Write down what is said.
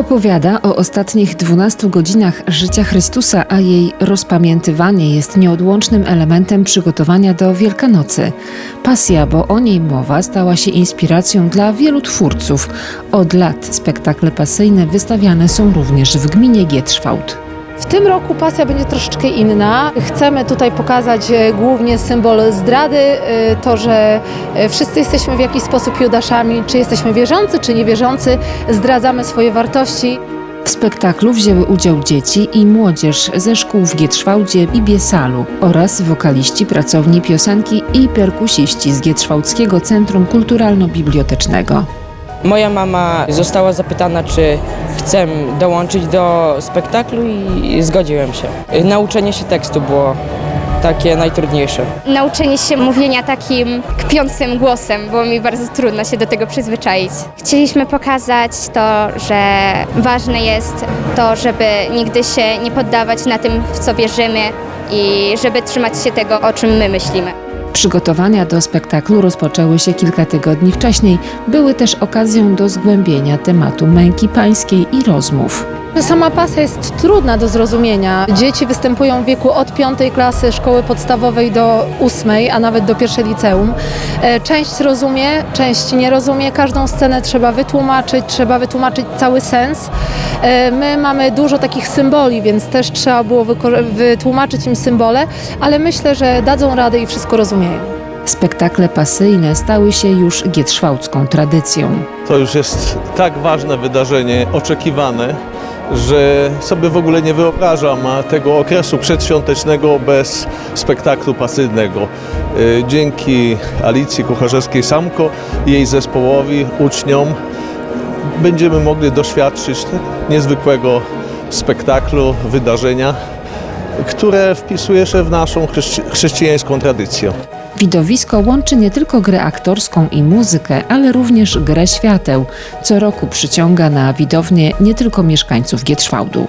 Opowiada o ostatnich 12 godzinach życia Chrystusa, a jej rozpamiętywanie jest nieodłącznym elementem przygotowania do Wielkanocy. Pasja, bo o niej mowa, stała się inspiracją dla wielu twórców. Od lat spektakle pasyjne wystawiane są również w gminie Gietrzwałd. W tym roku pasja będzie troszeczkę inna. Chcemy tutaj pokazać e, głównie symbol zdrady, e, to, że e, wszyscy jesteśmy w jakiś sposób Judaszami, czy jesteśmy wierzący, czy niewierzący, zdradzamy swoje wartości. W spektaklu wzięły udział dzieci i młodzież ze szkół w Gietrzwałdzie i Biesalu oraz wokaliści pracowni piosenki i perkusiści z Gietrzwałdzkiego Centrum Kulturalno-Bibliotecznego. Moja mama została zapytana, czy chcę dołączyć do spektaklu i zgodziłem się. Nauczenie się tekstu było takie najtrudniejsze. nauczenie się mówienia takim kpiącym głosem, było mi bardzo trudno się do tego przyzwyczaić. Chcieliśmy pokazać to, że ważne jest to, żeby nigdy się nie poddawać na tym, w co wierzymy i żeby trzymać się tego, o czym my myślimy. Przygotowania do spektaklu rozpoczęły się kilka tygodni wcześniej, były też okazją do zgłębienia tematu męki pańskiej i rozmów. Sama pasja jest trudna do zrozumienia. Dzieci występują w wieku od piątej klasy szkoły podstawowej do ósmej, a nawet do pierwszej liceum. E, Część rozumie, część nie rozumie. Każdą scenę trzeba wytłumaczyć, trzeba wytłumaczyć cały sens. E, My mamy dużo takich symboli, więc też trzeba było wytłumaczyć im symbole, ale myślę, że dadzą radę i wszystko rozumieją. Spektakle pasyjne stały się już gietrzwałdzką tradycją. To już jest tak ważne wydarzenie, oczekiwane, że sobie w ogóle nie wyobrażam tego okresu przedświątecznego bez spektaklu pasyjnego. Y, Dzięki Alicji Kucharzewskiej-Samko i jej zespołowi, uczniom będziemy mogli doświadczyć niezwykłego spektaklu, wydarzenia, które wpisuje się w naszą chrześci- chrześcijańską tradycję. Widowisko łączy nie tylko grę aktorską i muzykę, ale również grę świateł. Co roku przyciąga na widownię nie tylko mieszkańców Gietrzwałdu.